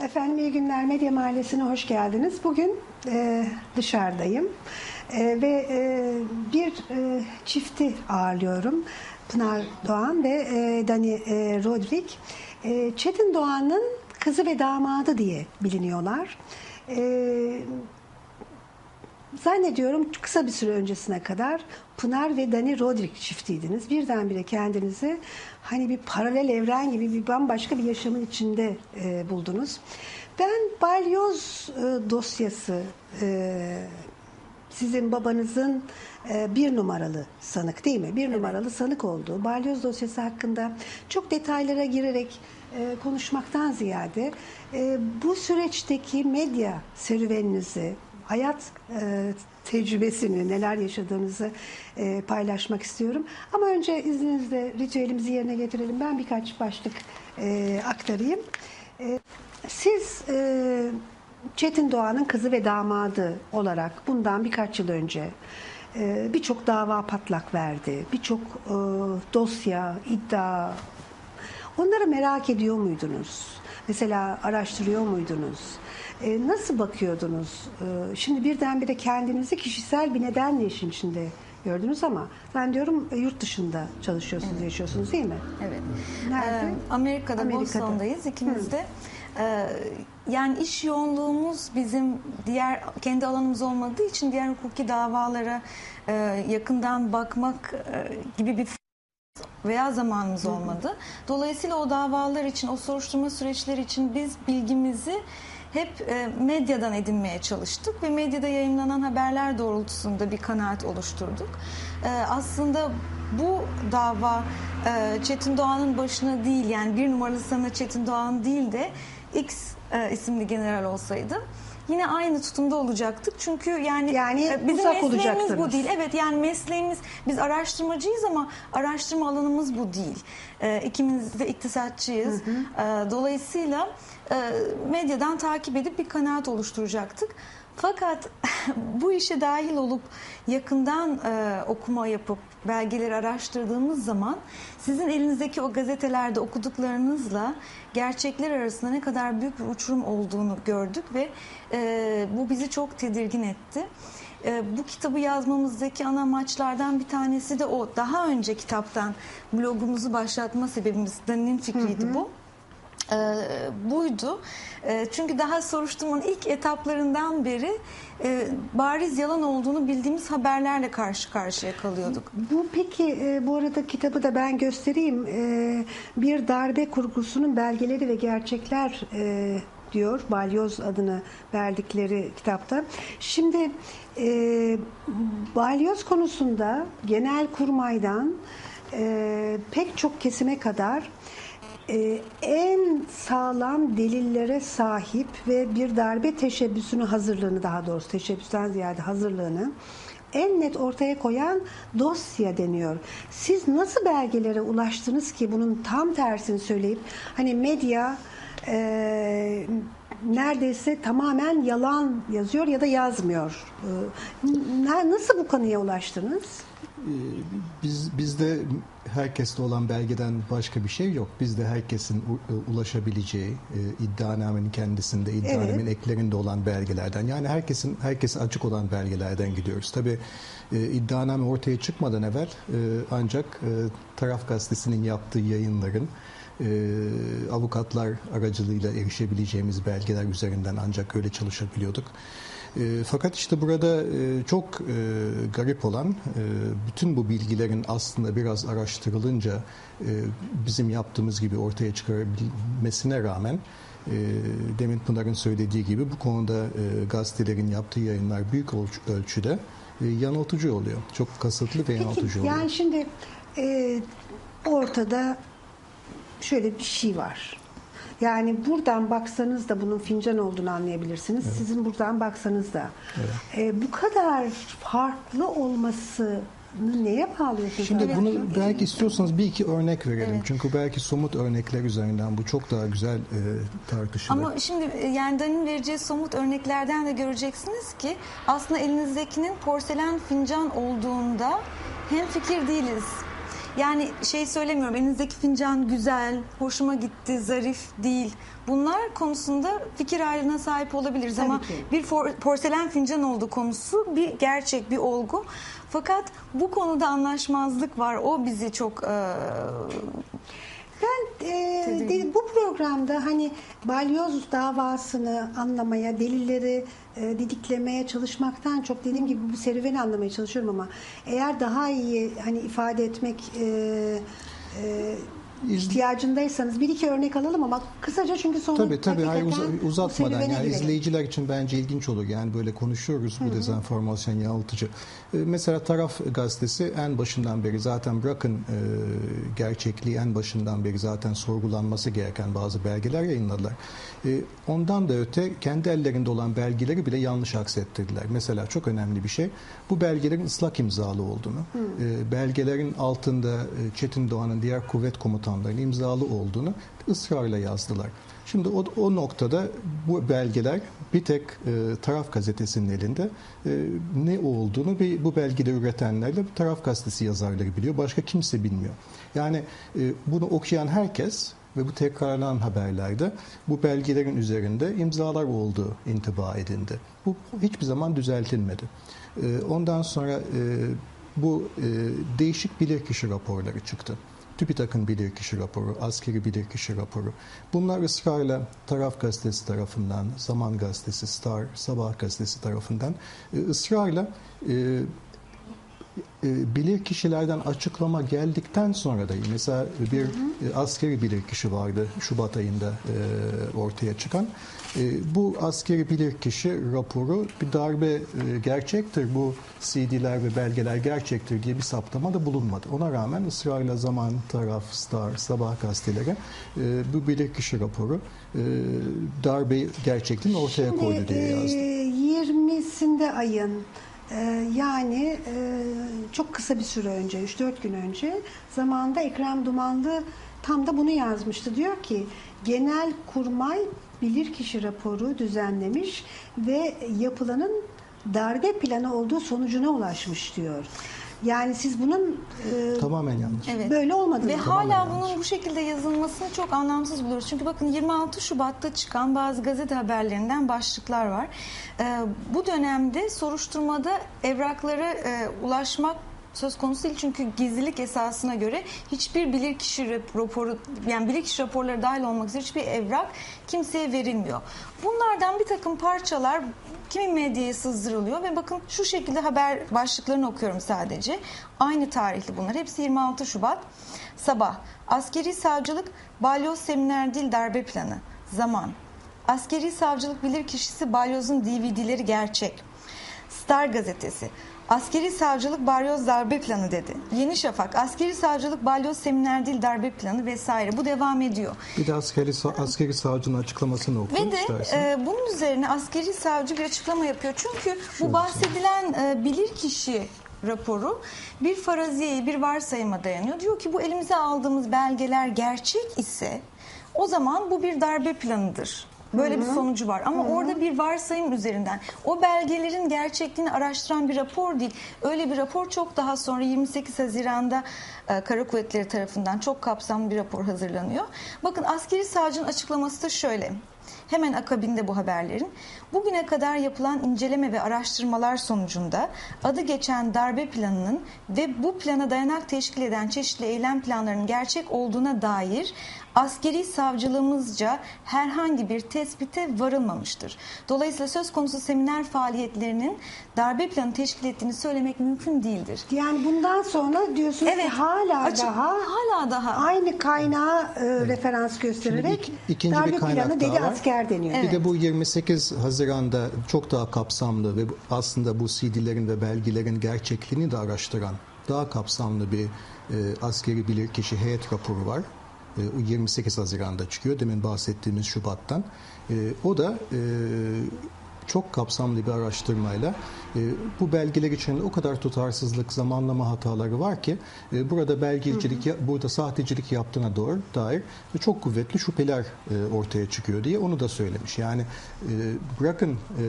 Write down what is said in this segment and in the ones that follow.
Efendim iyi günler Medya Mahallesi'ne hoş geldiniz. Bugün e, dışarıdayım E, ve e, bir e, çifti ağırlıyorum. Pınar Doğan ve e, Dani e, Rodrik. E, Çetin Doğan'ın kızı ve damadı diye biliniyorlar. E, Zannediyorum kısa bir süre öncesine kadar Pınar ve Dani Rodrik çiftiydiniz. Birdenbire kendinizi hani bir paralel evren gibi bir bambaşka bir yaşamın içinde e, buldunuz. Ben balyoz e, dosyası e, sizin babanızın e, bir numaralı sanık değil mi? Bir numaralı sanık olduğu balyoz dosyası hakkında çok detaylara girerek e, konuşmaktan ziyade e, bu süreçteki medya serüveninizi, hayat e, tecrübesini, neler yaşadığınızı e, paylaşmak istiyorum. Ama önce izninizle ritüelimizi yerine getirelim. Ben birkaç başlık e, aktarayım. E, siz e, Çetin Doğan'ın kızı ve damadı olarak bundan birkaç yıl önce e, birçok dava patlak verdi. Birçok e, dosya, iddia. Onları merak ediyor muydunuz? Mesela araştırıyor muydunuz? E, nasıl bakıyordunuz? E, şimdi birdenbire kendinizi kişisel bir nedenle işin içinde gördünüz ama ben diyorum e, yurt dışında çalışıyorsunuz, yaşıyorsunuz değil mi? Evet. Nerede? Ee, Amerika'da, Amerika'da. Boston'dayız ikimiz de. Ee, yani iş yoğunluğumuz bizim diğer kendi alanımız olmadığı için diğer hukuki davalara e, yakından bakmak e, gibi bir veya zamanımız olmadı. Dolayısıyla o davalar için, o soruşturma süreçleri için biz bilgimizi hep e, medyadan edinmeye çalıştık ve medyada yayınlanan haberler doğrultusunda bir kanaat oluşturduk. E, aslında bu dava e, Çetin Doğan'ın başına değil yani bir numaralı sanığı Çetin Doğan değil de X isimli general olsaydı yine aynı tutumda olacaktık. Çünkü yani, Yani e, bizim uzak mesleğimiz olacaktınız. bu değil. Evet yani mesleğimiz biz araştırmacıyız ama araştırma alanımız bu değil. E, ikimiz de iktisatçıyız. E, dolayısıyla e, medyadan takip edip bir kanaat oluşturacaktık. Fakat bu işe dahil olup yakından e, okuma yapıp belgeleri araştırdığımız zaman sizin elinizdeki o gazetelerde okuduklarınızla gerçekler arasında ne kadar büyük bir uçurum olduğunu gördük ve e, bu bizi çok tedirgin etti. E, bu kitabı yazmamızdaki ana amaçlardan bir tanesi de o. Daha önce kitaptan blogumuzu başlatma sebebimiz Dani'nin fikriydi bu e, buydu. E, çünkü daha soruşturmanın ilk etaplarından beri e, bariz yalan olduğunu bildiğimiz haberlerle karşı karşıya kalıyorduk. Bu peki e, bu arada kitabı da ben göstereyim. E, bir darbe kurgusunun belgeleri ve gerçekler e, diyor Balyoz adını verdikleri kitapta. Şimdi e, balyoz konusunda genel kurmaydan e, pek çok kesime kadar e, en sağlam delillere sahip ve bir darbe teşebbüsünü hazırlığını daha doğrusu teşebbüsten ziyade hazırlığını en net ortaya koyan dosya deniyor. Siz nasıl belgelere ulaştınız ki bunun tam tersini söyleyip hani medya e, neredeyse tamamen yalan yazıyor ya da yazmıyor. E, na- nasıl bu kanıya ulaştınız? Ee, Biz bizde herkeste olan belgeden başka bir şey yok. Bizde herkesin e, ulaşabileceği e, iddianamenin kendisinde, iddianamenin eklerinde olan belgelerden. Yani herkesin herkese açık olan belgelerden gidiyoruz. Tabii e, iddianame ortaya çıkmadan evvel e, ancak e, taraf gazetesinin yaptığı yayınların avukatlar aracılığıyla erişebileceğimiz belgeler üzerinden ancak öyle çalışabiliyorduk. E, fakat işte burada e, çok e, garip olan e, bütün bu bilgilerin aslında biraz araştırılınca e, bizim yaptığımız gibi ortaya çıkarabilmesine rağmen e, demin Pınar'ın söylediği gibi bu konuda e, gazetelerin yaptığı yayınlar büyük ölç- ölçüde e, yanıltıcı oluyor. Çok kasıtlı ve yanıltıcı Peki oluyor. yani şimdi e, ortada şöyle bir şey var. Yani buradan baksanız da bunun fincan olduğunu anlayabilirsiniz. Sizin buradan baksanız da. E, bu kadar farklı olmasını neye bağlıyorsunuz? Şimdi Evet. bunu belki istiyorsanız bir iki örnek verelim. Evet. Çünkü belki somut örnekler üzerinden bu çok daha güzel e, tartışılır. Ama şimdi e, yani Dani'nin vereceği somut örneklerden de göreceksiniz ki aslında elinizdekinin porselen fincan olduğunda hem fikir değiliz. Yani şey söylemiyorum elinizdeki fincan güzel, hoşuma gitti, zarif değil. Bunlar konusunda fikir ayrılığına sahip olabiliriz Tabii ama ki. bir for- porselen fincan olduğu konusu bir gerçek, bir olgu. Fakat bu konuda anlaşmazlık var. O bizi çok e, Ben e, de- bu programda hani balyoz davasını anlamaya, delilleri e, didiklemeye çalışmaktan çok dediğim gibi bu serüveni anlamaya çalışıyorum ama eğer daha iyi hani ifade etmek e, e, ihtiyacındaysanız bir iki örnek alalım ama kısaca çünkü sonu Tabii tabii hayır, uz- uzatmadan yani girelim. izleyiciler için bence ilginç olur. Yani böyle konuşuyoruz bu dezenformasyon yanıltıcı. Ee, mesela Taraf gazetesi en başından beri zaten bırakın e, gerçekliği en başından beri zaten sorgulanması gereken bazı belgeler yayınladılar. E, ondan da öte kendi ellerinde olan belgeleri bile yanlış aksettirdiler. Mesela çok önemli bir şey bu belgelerin ıslak imzalı olduğunu, e, belgelerin altında e, Çetin Doğan'ın diğer kuvvet komutanlarının imzalı olduğunu ısrarla yazdılar. Şimdi o, o noktada bu belgeler bir tek e, taraf gazetesinin elinde e, ne olduğunu ve bu belgeleri üretenlerle bu taraf gazetesi yazarları biliyor. Başka kimse bilmiyor. Yani e, bunu okuyan herkes ve bu tekrarlanan haberlerde bu belgelerin üzerinde imzalar olduğu intiba edildi. Bu hiçbir zaman düzeltilmedi. E, ondan sonra e, bu e, değişik bilirkişi raporları çıktı. TÜBİTAK'ın bilirkişi raporu, askeri bilirkişi raporu. Bunlar ısrarla Taraf Gazetesi tarafından, Zaman Gazetesi, Star, Sabah Gazetesi tarafından e, ısrarla e, bilir kişilerden açıklama geldikten sonra da mesela bir e, askeri bilir kişi vardı Şubat ayında e, ortaya çıkan. E, bu askeri bilir kişi raporu bir darbe e, gerçektir bu CD'ler ve belgeler gerçektir diye bir saptama da bulunmadı. Ona rağmen ısrarla Zaman, Taraf, Star, Sabah gazeteleri e, bu bilir kişi raporu e, darbe gerçekliğini ortaya Şimdi, koydu diye yazdı. e, 20'sinde ayın e, yani e, çok kısa bir süre önce 3-4 gün önce zamanda Ekrem Dumanlı tam da bunu yazmıştı. Diyor ki genel kurmay bilirkişi raporu düzenlemiş ve yapılanın darbe planı olduğu sonucuna ulaşmış diyor. Yani siz bunun e, Tamamen yanlış. Evet. böyle olmadığını Ve Tamamen hala yanlış. bunun bu şekilde yazılmasını çok anlamsız buluyoruz. Çünkü bakın 26 Şubat'ta çıkan bazı gazete haberlerinden başlıklar var. Ee, bu dönemde soruşturmada evraklara e, ulaşmak söz konusu değil çünkü gizlilik esasına göre hiçbir bilirkişi rap- raporu yani bilirkişi raporları dahil olmak üzere hiçbir evrak kimseye verilmiyor. Bunlardan bir takım parçalar kimi medyaya sızdırılıyor ve bakın şu şekilde haber başlıklarını okuyorum sadece. Aynı tarihli bunlar. Hepsi 26 Şubat. Sabah. Askeri savcılık balyoz seminer dil darbe planı. Zaman. Askeri savcılık bilirkişisi balyozun DVD'leri gerçek. Star gazetesi. Askeri savcılık balyoz darbe planı dedi. Yeni Şafak. Askeri savcılık balyoz seminer dil darbe planı vesaire. Bu devam ediyor. Bir de askeri, askeri savcının açıklamasını oku Ve de istersen. e, bunun üzerine askeri savcı bir açıklama yapıyor. Çünkü bu bahsedilen e, bilirkişi raporu bir faraziye, bir varsayıma dayanıyor. Diyor ki bu elimize aldığımız belgeler gerçek ise o zaman bu bir darbe planıdır. Böyle bir sonucu var ama orada bir varsayım üzerinden o belgelerin gerçekliğini araştıran bir rapor değil. Öyle bir rapor çok daha sonra 28 Haziran'da e, Kara Kuvvetleri tarafından çok kapsamlı bir rapor hazırlanıyor. Bakın askeri savcının açıklaması da şöyle. Hemen akabinde bu haberlerin. Bugüne kadar yapılan inceleme ve araştırmalar sonucunda adı geçen darbe planının ve bu plana dayanak teşkil eden çeşitli eylem planlarının gerçek olduğuna dair askeri savcılığımızca herhangi bir tespite varılmamıştır. Dolayısıyla söz konusu seminer faaliyetlerinin darbe planı teşkil ettiğini söylemek mümkün değildir. yani bundan sonra diyorsunuz ki hala açık- daha hala daha aynı kaynağı e, referans göstererek ik- ikinci darbe bir kaynak planı daha dedi var. asker deniyor. Bir de bu 28 Haziran'da çok daha kapsamlı ve aslında bu CD'lerin ve belgelerin gerçekliğini de araştıran daha kapsamlı bir e, askeri bilirkişi heyet raporu var. E, o 28 Haziran'da çıkıyor. Demin bahsettiğimiz Şubat'tan. E, o da e, çok kapsamlı bir araştırmayla e, bu belgeler içinde o kadar tutarsızlık, zamanlama hataları var ki e, burada belgecilik, ya- burada sahtecilik yaptığına doğru dair çok kuvvetli şüpheler e, ortaya çıkıyor diye onu da söylemiş. Yani e, bırakın e,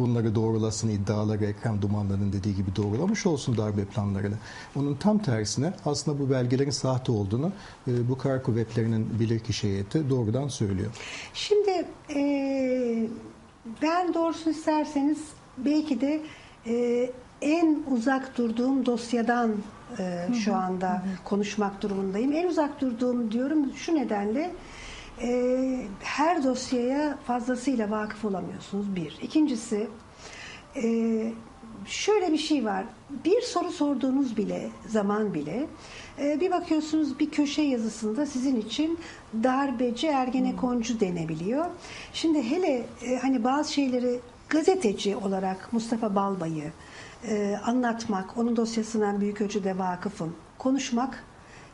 bunları doğrulasın iddiaları Ekrem Dumanlı'nın dediği gibi doğrulamış olsun darbe planlarını. Onun tam tersine aslında bu belgelerin sahte olduğunu e, bu kara kuvvetlerinin bilirkişi heyeti doğrudan söylüyor. Şimdi e, ben doğrusunu isterseniz belki de e, en uzak durduğum dosyadan e, şu anda konuşmak durumundayım. En uzak durduğum diyorum şu nedenle e, her dosyaya fazlasıyla vakıf olamıyorsunuz bir. İkincisi e, şöyle bir şey var. Bir soru sorduğunuz bile zaman bile e, bir bakıyorsunuz bir köşe yazısında sizin için darbeci ergenekoncu denebiliyor. Şimdi hele e, hani bazı şeyleri gazeteci olarak Mustafa Balbay'ı e, anlatmak, onun dosyasına büyük ölçüde vakıfım, konuşmak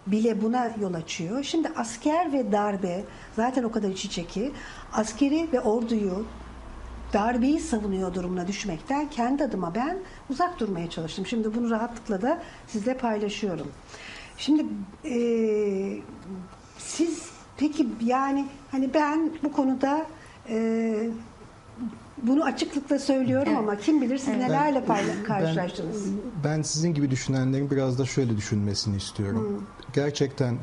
bile buna yol açıyor. Şimdi asker ve darbe zaten o kadar iç içe ki askeri ve orduyu darbeyi savunuyor durumuna düşmekten kendi adıma ben uzak durmaya çalıştım. Şimdi bunu rahatlıkla da sizle paylaşıyorum. Şimdi eee, siz peki yani hani ben bu konuda eee, bunu açıklıkla söylüyorum ama kim bilir siz nelerle payla- karşılaştınız. Ben, ben sizin gibi düşünenlerin biraz da şöyle düşünmesini istiyorum. Gerçekten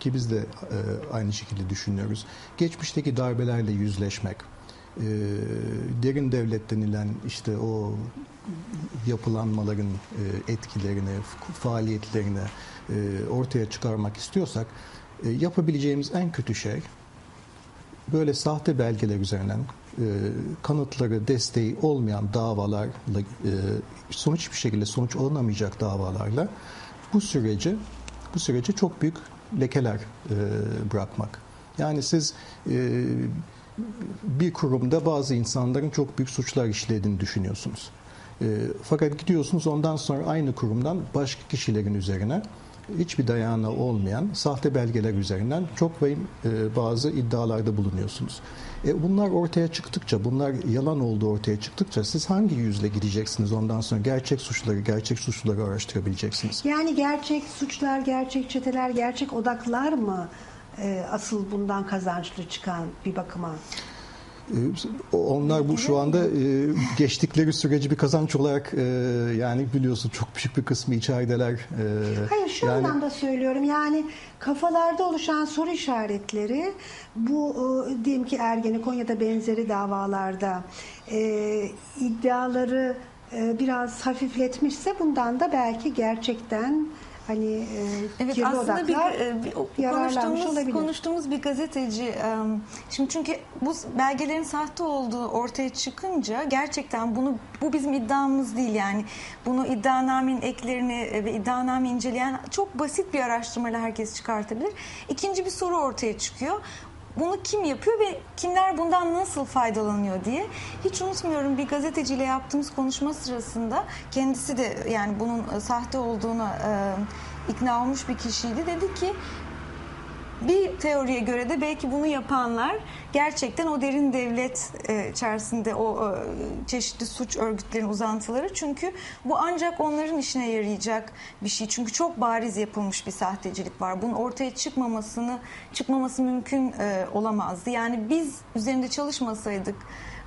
ki biz de e, aynı şekilde düşünüyoruz. Geçmişteki darbelerle yüzleşmek, e, derin devlet denilen işte o yapılanmaların e, etkilerini, faaliyetlerini e, ortaya çıkarmak istiyorsak e, yapabileceğimiz en kötü şey böyle sahte belgeler üzerinden e, kanıtları, desteği olmayan davalarla e, sonuç bir şekilde sonuç alınamayacak davalarla bu süreci bu sürece çok büyük lekeler e, bırakmak. Yani siz e, bir kurumda bazı insanların çok büyük suçlar işlediğini düşünüyorsunuz. E, fakat gidiyorsunuz ondan sonra aynı kurumdan başka kişilerin üzerine hiçbir dayanağı olmayan sahte belgeler üzerinden çok vahim e, bazı iddialarda bulunuyorsunuz. E, bunlar ortaya çıktıkça, bunlar yalan olduğu ortaya çıktıkça siz hangi yüzle gideceksiniz ondan sonra gerçek suçları, gerçek suçluları araştırabileceksiniz? Yani gerçek suçlar, gerçek çeteler, gerçek odaklar mı e, asıl bundan kazançlı çıkan bir bakıma? E, Onlar bu şu anda e, geçtikleri süreci bir kazanç olarak e, yani biliyorsun çok büyük bir kısmı içerideler. E, Hayır şu yani- anlamda söylüyorum yani kafalarda oluşan soru işaretleri bu diyelim ki Ergenekon ya da benzeri davalarda iddiaları biraz hafifletmişse bundan da belki gerçekten hani e, Evet kirli aslında bir, odaklar e, bir- o- yararlanmış konuştuğumuz, olabilir. konuştuğumuz bir gazeteci e, şimdi çünkü bu belgelerin sahte olduğu ortaya çıkınca gerçekten bunu bu bizim iddiamız değil yani bunu iddianamenin eklerini e, ve iddianameyi inceleyen çok basit bir araştırmayla herkes çıkartabilir. İkinci bir soru ortaya çıkıyor. Bunu kim yapıyor ve kimler bundan nasıl faydalanıyor diye. Hiç unutmuyorum bir gazeteciyle yaptığımız konuşma sırasında kendisi de yani bunun sahte olduğuna ikna olmuş bir kişiydi. Dedi ki bir teoriye göre de belki bunu yapanlar gerçekten o derin devlet e, içerisinde o e, çeşitli suç örgütlerin uzantıları. Çünkü bu ancak onların işine yarayacak bir şey. Çünkü çok bariz yapılmış bir sahtecilik var. Bunun ortaya çıkmamasını çıkmaması mümkün e, olamazdı. Yani biz üzerinde çalışmasaydık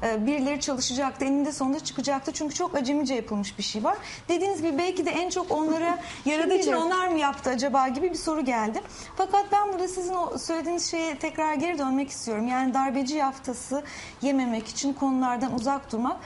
e, birileri çalışacaktı. Eninde sonunda çıkacaktı. Çünkü çok acemice yapılmış bir şey var. Dediğiniz gibi belki de en çok onlara yaradığı için onlar mı yaptı acaba gibi bir soru geldi. Fakat ben burada sizin o söylediğiniz şeye tekrar geri dönmek istiyorum. Yani darbeci yaftası yememek için konulardan uzak durmak.